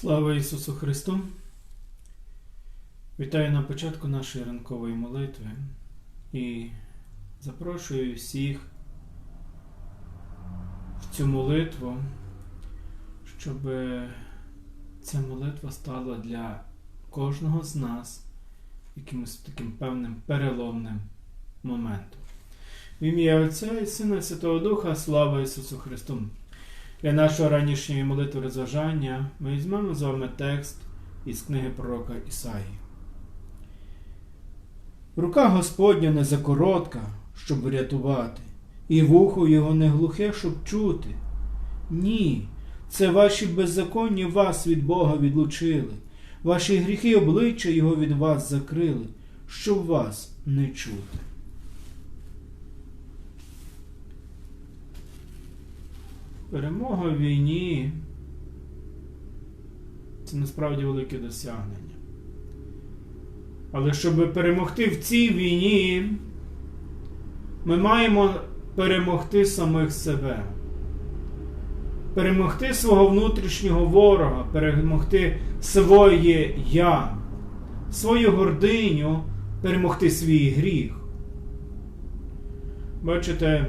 Слава Ісусу Христу! Вітаю на початку нашої ранкової молитви і запрошую всіх в цю молитву, щоб ця молитва стала для кожного з нас якимось таким певним переломним моментом. В ім'я Отця і Сина Святого Духа, слава Ісусу Христу! Для нашого ранішньої молитви розважання ми візьмемо з вами текст із книги пророка Ісаї. Рука Господня не закоротка, щоб врятувати, і вухо його не глухе, щоб чути. Ні, це ваші беззаконні вас від Бога відлучили, ваші гріхи обличчя Його від вас закрили, щоб вас не чути. Перемога в війні це насправді велике досягнення. Але щоб перемогти в цій війні, ми маємо перемогти самих себе. Перемогти свого внутрішнього ворога, перемогти своє я, свою гординю, перемогти свій гріх. Бачите,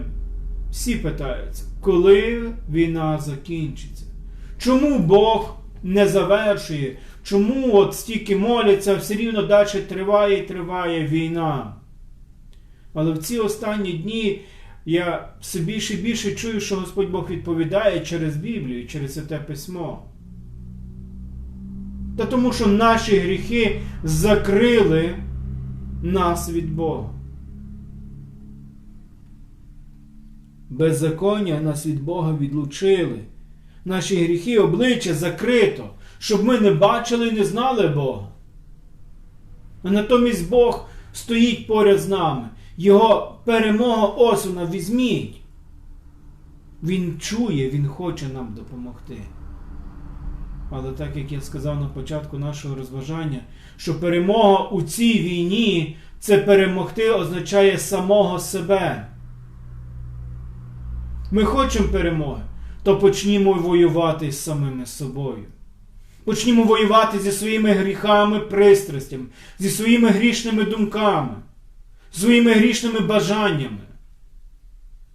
всі питаються, коли війна закінчиться? Чому Бог не завершує? Чому от стільки моляться, все рівно далі триває і триває війна? Але в ці останні дні я все більше і більше чую, що Господь Бог відповідає через Біблію, через Святе Письмо. Та тому, що наші гріхи закрили нас від Бога. Беззаконня нас від Бога відлучили. Наші гріхи обличчя закрито, щоб ми не бачили і не знали Бога. А натомість Бог стоїть поряд з нами. Його перемога осуна візьміть. Він чує, Він хоче нам допомогти. Але так як я сказав на початку нашого розважання, що перемога у цій війні це перемогти означає самого себе. Ми хочемо перемоги, то почнімо воювати з самими собою. Почнімо воювати зі своїми гріхами, пристрастями, зі своїми грішними думками, своїми грішними бажаннями.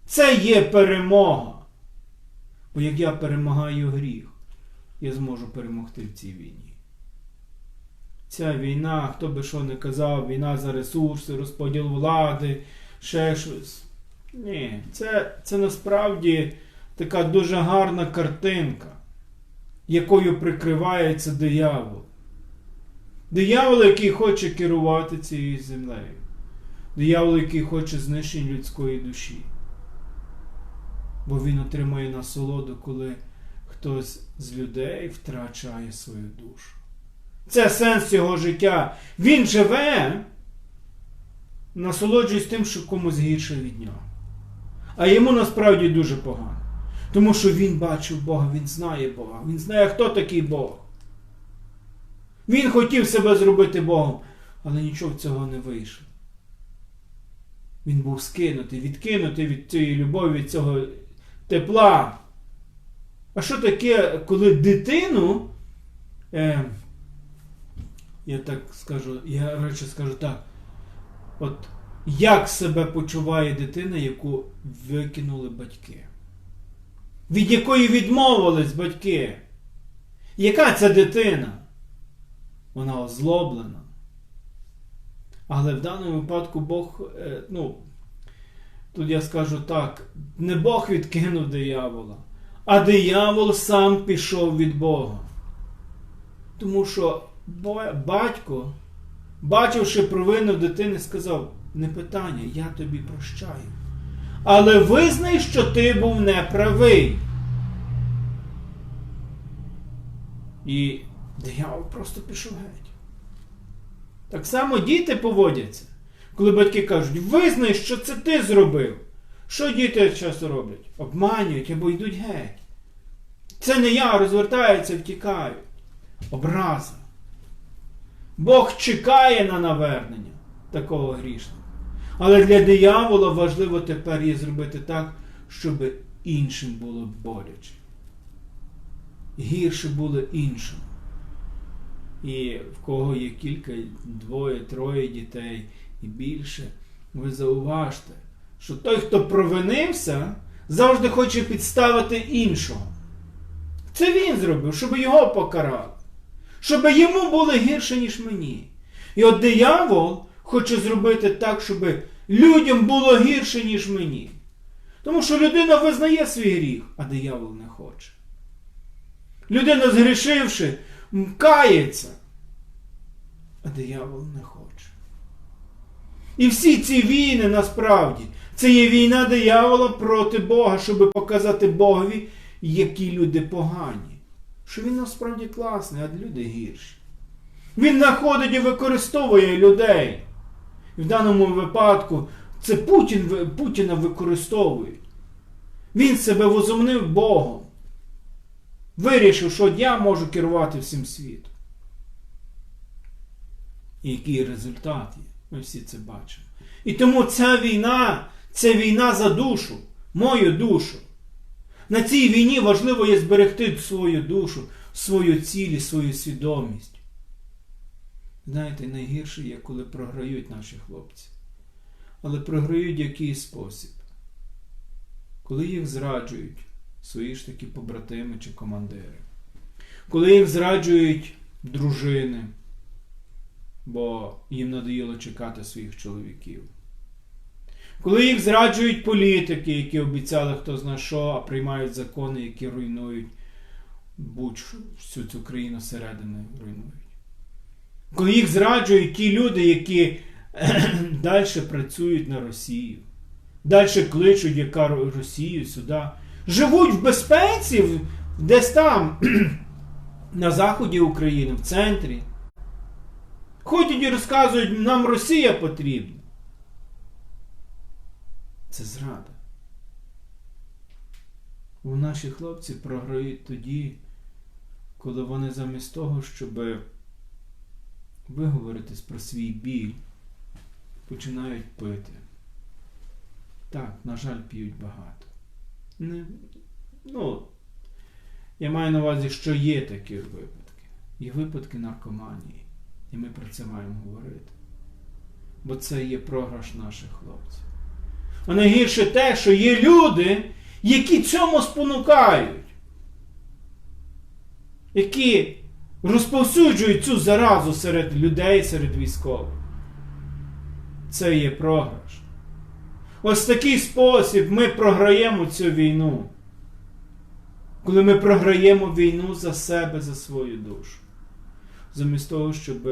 Це є перемога. Бо як я перемагаю гріх, я зможу перемогти в цій війні. Ця війна, хто би що не казав, війна за ресурси, розподіл влади, ще щось. Ні, це, це насправді така дуже гарна картинка, якою прикривається диявол. Диявол, який хоче керувати цією землею. Диявол, який хоче знищення людської душі. Бо він отримує насолоду, коли хтось з людей втрачає свою душу. Це сенс його життя. Він живе, насолоджуючись тим, що комусь гірше від нього. А йому насправді дуже погано. Тому що він бачив Бога, він знає Бога, він знає, хто такий Бог. Він хотів себе зробити Богом, але нічого цього не вийшло. Він був скинутий, відкинутий від цієї любові, від цього тепла. А що таке, коли дитину, е, я так скажу, я радше скажу так, от як себе почуває дитина, яку викинули батьки? Від якої відмовились батьки? Яка це дитина? Вона озлоблена. Але в даному випадку Бог, е, ну, тут я скажу так, не Бог відкинув диявола, а диявол сам пішов від Бога. Тому що батько, бачивши провину дитини, сказав, не питання, я тобі прощаю. Але визнай, що ти був неправий. І диявол просто пішов геть. Так само діти поводяться, коли батьки кажуть, визнай, що це ти зробив. Що діти часто роблять? Обманюють або йдуть геть. Це не я, розвертаються, втікають. Образа. Бог чекає на навернення такого грішника. Але для диявола важливо тепер є зробити так, щоб іншим було боляче. Гірше було іншим. і в кого є кілька, двоє, троє дітей і більше, ви зауважте, що той, хто провинився, завжди хоче підставити іншого. Це він зробив, щоб його покарали, щоб йому було гірше, ніж мені. І от диявол хоче зробити так, щоб людям було гірше, ніж мені. Тому що людина визнає свій гріх, а диявол не хоче. Людина, згрішивши, кається, а диявол не хоче. І всі ці війни насправді це є війна диявола проти Бога, щоб показати Богові, які люди погані. Що він насправді класний, а люди гірші. Він знаходить і використовує людей. В даному випадку це Путін, Путіна використовують. Він себе возомнив Богом. Вирішив, що я можу керувати всім світом. Який результат є? Ми всі це бачимо. І тому ця війна це війна за душу, мою душу. На цій війні важливо є зберегти свою душу, свою цілі, свою свідомість. Знаєте, найгірше є, коли програють наші хлопці. Але програють в який спосіб? Коли їх зраджують свої ж такі побратими чи командири. Коли їх зраджують дружини, бо їм надоїло чекати своїх чоловіків. Коли їх зраджують політики, які обіцяли хто зна що, а приймають закони, які руйнують будь-що всю цю країну зсередини руйнують. Коли їх зраджують ті люди, які далі працюють на Росію, далі кличуть яка Росію сюди, живуть в безпеці, десь там, на заході України, в центрі. Ходять і розказують, нам Росія потрібна. Це зрада. Бо наші хлопці програють тоді, коли вони замість того, щоб виговоритись про свій біль, починають пити. Так, на жаль, п'ють багато. Не, ну, я маю на увазі, що є такі випадки. Є випадки наркоманії. І ми про це маємо говорити. Бо це є програш наших хлопців. А найгірше те, що є люди, які цьому спонукають, які розповсюджують цю заразу серед людей, серед військових. Це є програш. Ось такий спосіб ми програємо цю війну. Коли ми програємо війну за себе, за свою душу. Замість того, щоб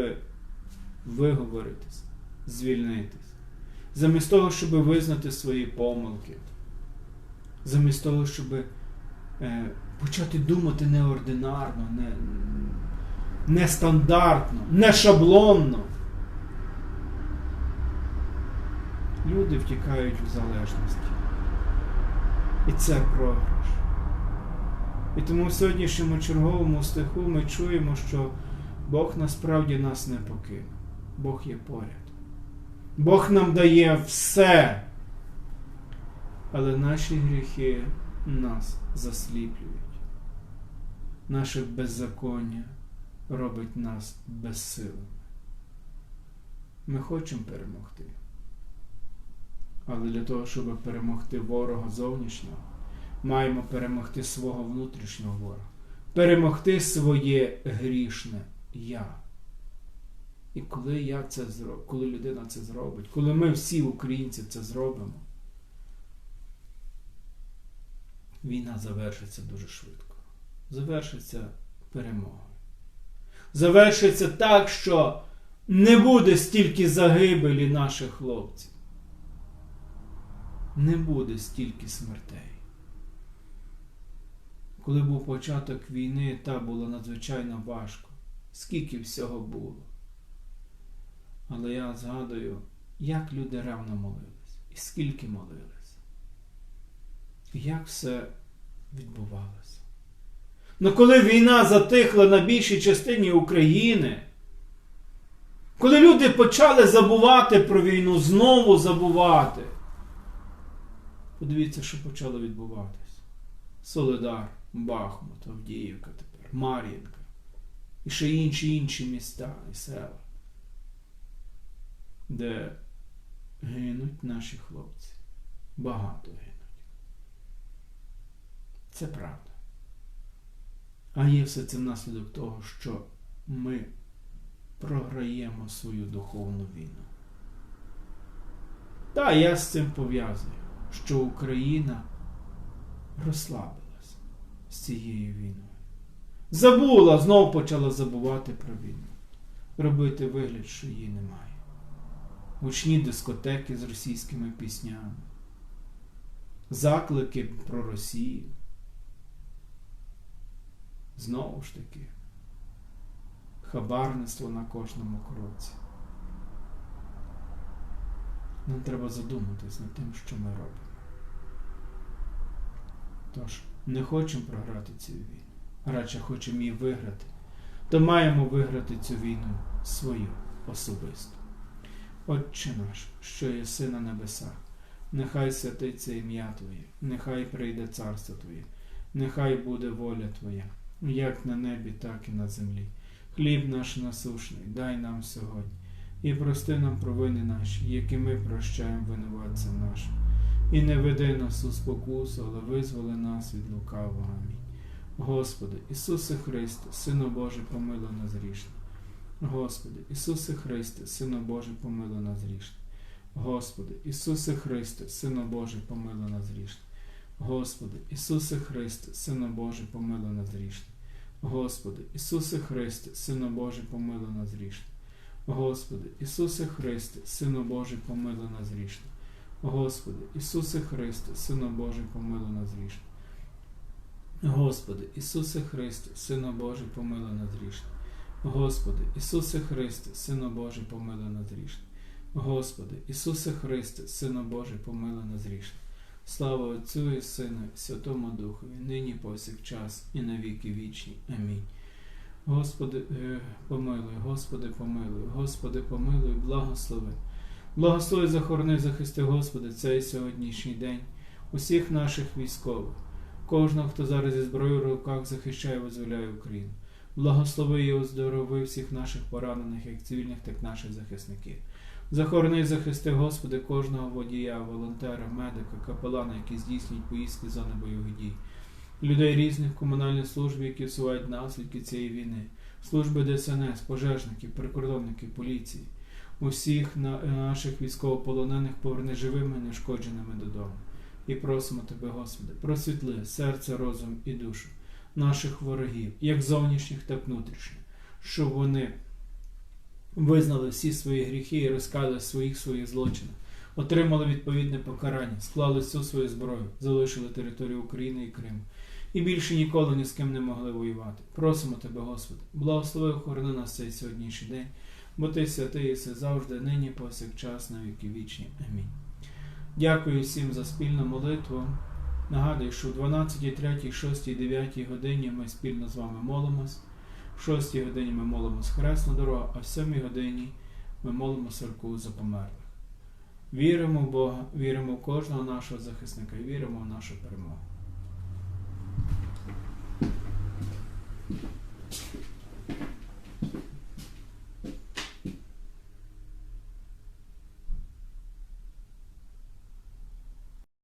виговоритись, звільнитись. Замість того, щоб визнати свої помилки. Замість того, щоб е, почати думати неординарно, не, нестандартно, не шаблонно. Люди втікають в залежності. І це програш. І тому в сьогоднішньому черговому стиху ми чуємо, що Бог насправді нас не покинув. Бог є поряд. Бог нам дає все. Але наші гріхи нас засліплюють. Наше беззаконня робить нас безсилими. Ми хочемо перемогти. Але для того, щоб перемогти ворога зовнішнього, маємо перемогти свого внутрішнього ворога. Перемогти своє грішне я. І коли я це зроблю, коли людина це зробить, коли ми всі українці це зробимо, війна завершиться дуже швидко. Завершиться перемогою. Завершиться так, що не буде стільки загибелі наших хлопців. Не буде стільки смертей. Коли був початок війни, та було надзвичайно важко. Скільки всього було. Але я згадую, як люди ревно молились, і скільки молились, і як все відбувалося. Ну коли війна затихла на більшій частині України, коли люди почали забувати про війну, знову забувати, подивіться, що почало відбуватись. Солидар, Бахмут, Авдіївка тепер, Мар'їнка. і ще інші інші міста і села, де гинуть наші хлопці. Багато гинуть. Це правда. А є все це внаслідок того, що ми програємо свою духовну війну. Так, я з цим пов'язую, що Україна розслабилась з цією війною. Забула, знову почала забувати про війну. Робити вигляд, що її немає. Гучні дискотеки з російськими піснями, заклики про Росію. Знову ж таки, хабарництво на кожному кроці. Нам треба задуматись над тим, що ми робимо. Тож, не хочемо програти цю війну, радше хочемо її виграти, то маємо виграти цю війну свою особисто. Отче наш, що єси на небесах, нехай святиться ім'я Твоє, нехай прийде царство Твоє, нехай буде воля Твоя, як на небі, так і на землі. Хліб наш насушний, дай нам сьогодні, і прости нам провини наші, які ми прощаємо винуватцям нашим. І не веди нас у спокусу, але визволи нас від лукавого. Амінь. Господи, Ісусе Христе, Сину Божий, помилуй нас грішно. Господи, Ісусе Христе, Сину Божий, помилуй нас грішно. Господи, Ісусе Христе, Сину Божий, помилуй нас грішно. Господи, Ісусе Христе, Сину Божий, помилуй нас грішно. Господи, Ісусе Христе, Сину Божий, помилуй нас грішно. Господи, Ісусе Христе, Сину Божий, помилуй нас грішно. Господи, Ісусе Христе, Сину Божий, помилуй нас грішно. Господи, Ісусе Христе, Сину Божий, помилуй нас грішно. Господи, Ісусе Христе, Сину Божий, помилуй нас грішно. Господи, Ісусе Христе, Сину Божий, помилуй нас грішно. Слава Отцю і Сину, Святому Духові, нині повсякчас і на віки вічні. Амінь. Господи, е, помилуй, Господи, помилуй, Господи, помилуй, благослови. Благослови, захорони, захисти, Господи, цей сьогоднішній день, усіх наших військових, кожного, хто зараз зі зброєю в руках захищає визволяє Україну. Благослови і оздорови всіх наших поранених, як цивільних, так і наших захисників. Захорони, захисти, Господи, кожного водія, волонтера, медика, капелана, які здійснюють поїздки з зони бойових дій, людей різних комунальних служб, які всувають наслідки цієї війни, служби ДСНС, пожежників, прикордонників, поліції, усіх наших військовополонених поверни живими, нешкодженими додому. І просимо Тебе, Господи, просвітли серце, розум і душу наших ворогів, як зовнішніх, так внутрішніх, щоб вони визнали всі свої гріхи і розкали своїх своїх злочинів, отримали відповідне покарання, склали всю свою зброю, залишили територію України і Криму. І більше ніколи ні з ким не могли воювати. Просимо Тебе, Господи, благослови охорони нас цей сьогоднішній день, бо Ти святий і все завжди, нині, повсякчас, на віки вічні. Амінь. Дякую всім за спільну молитву. Нагадую, що в 12, 3, 6, 9 годині ми спільно з вами молимось. В 6 годині ми молимось Хресну дорогу, а в 7 годині ми молимо церкву за померлих. Віримо в Бога, віримо в кожного нашого захисника і віримо в нашу перемогу.